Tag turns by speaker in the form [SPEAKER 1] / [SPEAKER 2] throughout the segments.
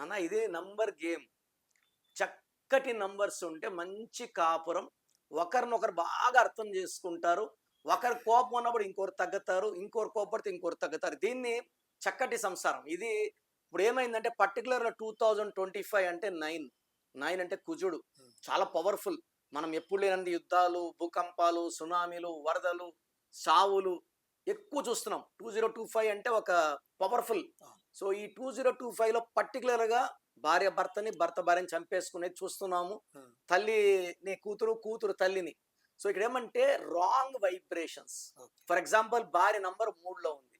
[SPEAKER 1] నాన్న ఇదే number game. చక్కటి నంబర్స్ ఉంటే మంచి కాపురం. ఒకరినొకరు బాగా అర్థం చేసుకుంటారు. ఒకరి కోపం ఉన్నప్పుడు ఇంకొకరు తగ్గుతారు. ఇంకొకరు కోపడితే ఇంకొకరు తగ్గుతారు. దీన్ని చక్కటి సంసారం. ఇది ఇప్పుడు ఏమైందంటే పర్టికులర్గా టూ థౌజండ్ ట్వంటీ ఫైవ్ అంటే నైన్. నైన్ అంటే కుజుడు. చాలా పవర్ఫుల్. మనం ఎప్పుడు లేనంత యుద్ధాలు భూకంపాలు సునామీలు వరదలు సావులు ఎక్కువ చూస్తున్నాం. టూ జీరో టూ ఫైవ్ అంటే ఒక పవర్ఫుల్. సో ఈ టూ జీరో టూ ఫైవ్లో పర్టికులర్గా భార్య భర్తని భర్త భార్యని చంపేసుకునేది చూస్తున్నాము. తల్లి నీ కూతురు కూతురు తల్లిని. సో ఇక్కడ ఏమంటే రాంగ్ వైబ్రేషన్స్. ఫర్ ఎగ్జాంపుల్ భార్య నంబర్ మూడులో ఉంది.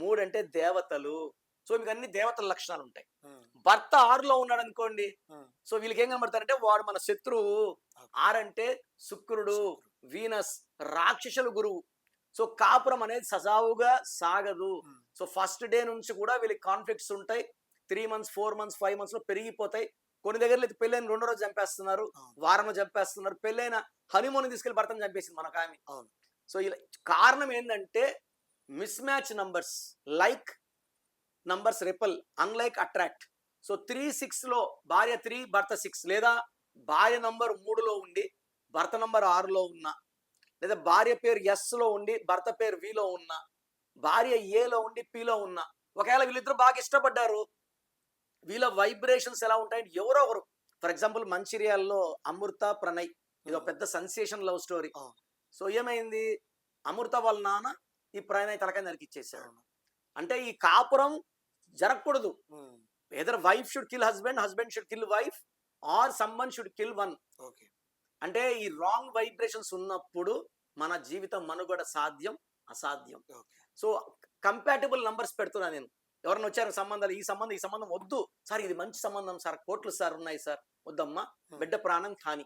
[SPEAKER 1] మూడు అంటే దేవతలు. సో మీకు అన్ని దేవతల లక్షణాలు ఉంటాయి భర్త ఆరులో ఉన్నాడు అనుకోండి సో వీళ్ళకి ఏం కనబడతారంటే వాడు మన శత్రువు. ఆరంటే శుక్రుడు. వీనస్ రాక్షసుల గురువు. సో కాపురం అనేది సజావుగా సాగదు. సో ఫస్ట్ డే నుంచి కూడా వీళ్ళకి కాన్ఫ్లిక్ట్స్ ఉంటాయి. Three months four months five మంత్స్లో పెరిగిపోతాయి. కొన్ని దగ్గరలో అయితే పెళ్ళైన రెండో రోజు చంపేస్తున్నారు. వారంలో చంపేస్తున్నారు పెళ్ళైన హనీమూన్ తీసుకెళ్ళి భర్తను చంపేసింది మనకు ఆమె.
[SPEAKER 2] అవును.
[SPEAKER 1] సో ఇలా కారణం ఏంటంటే mismatch numbers like numbers repel unlike attract. So three సిక్స్లో భార్య త్రీ భర్త సిక్స్ లేదా భార్య నంబర్ మూడులో ఉండి భర్త నంబర్ ఆరులో ఉన్న లేదా భార్య పేరు ఎస్లో ఉండి భర్త పేరు విలో ఉన్న భార్య ఏలో ఉండి పిలో ఉన్న ఒకవేళ వీళ్ళిద్దరు బాగా ఇష్టపడ్డారు వీళ్ళ వైబ్రేషన్స్ ఎలా ఉంటాయంటే ఎవరో ఒకరు. ఫర్ ఎగ్జాంపుల్ మంచిర్యాలలో అమృత ప్రణయ్ ఇది ఒక పెద్ద సెన్సేషన్ లవ్ స్టోరీ. సో ఏమైంది? అమృత వాళ్ళ నాన్న ఈ ప్రణయ్ తలకాయ నరికిచ్చేసాడు అంటే ఈ కాపురం జరగకూడదు. Either wife should kill husband husband should kill wife or someone should kill one
[SPEAKER 2] okay
[SPEAKER 1] అంటే ఈ రాంగ్ వైబ్రేషన్స్ ఉన్నప్పుడు మన జీవితం మనుగడ సాధ్యం అసాధ్యం. సో కంపాటబుల్ నంబర్స్ పెడుతున్నా నేను. ఎవరైనా వచ్చారు సంబంధాలు ఈ సంబంధం ఈ సంబంధం వద్దు. సార్ ఇది మంచి సంబంధం సార్ కోట్లు సార్ ఉన్నాయి సార్ వద్దమ్మా. బిడ్డ ప్రాణం కాని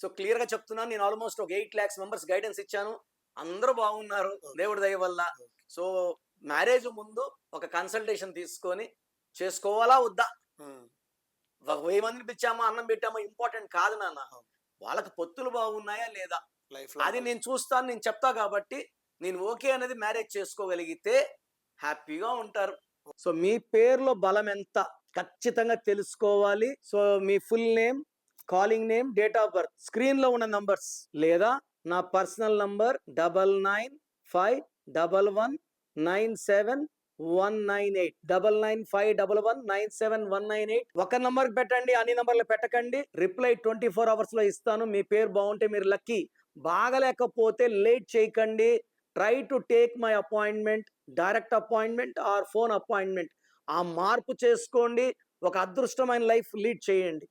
[SPEAKER 1] సో క్లియర్గా చెప్తున్నాను నేను ఆల్మోస్ట్ ఒక ఎయిట్ ల్యాక్స్ మెంబర్స్ గైడెన్స్ ఇచ్చాను. అందరూ బాగున్నారు దేవుడి దయ వల్ల. సో మ్యారేజ్ ముందు ఒక కన్సల్టేషన్ తీసుకొని చేసుకోవాలా వద్దా? వెయ్యి మందిని పిచ్చామా అన్నం పెట్టామా ఇంపార్టెంట్ కాదు నాన్న. వాళ్ళకి పొత్తులు బాగున్నాయా లేదా?
[SPEAKER 2] లైఫ్
[SPEAKER 1] అది నేను చూస్తాను నేను చెప్తా కాబట్టి నేను ఓకే అనేది మ్యారేజ్ చేసుకోగలిగితే హ్యాపీగా ఉంటారు. సో మీ పేరులో బలం ఎంత ఖచ్చితంగా తెలుసుకోవాలి. So me full name calling name date of birth స్క్రీన్లో ఉన్న నంబర్స్ లేదా నా personal number double nine five double one nine seven one nine eight double nine five double one nine seven one nine eight ఒక number పెట్టండి అన్ని నంబర్లు పెట్టకండి. Reply twenty four అవర్స్లో ఇస్తాను. మీ పేరు బాగుంటే మీరు లక్కీ. బాగలేకపోతే లేట్ చేయకండి. Try to take my appointment direct appointment or phone appointment. ఆ మార్పు చేసుకోండి. ఒక అదృష్టమైన లైఫ్ లీడ్ చేయండి.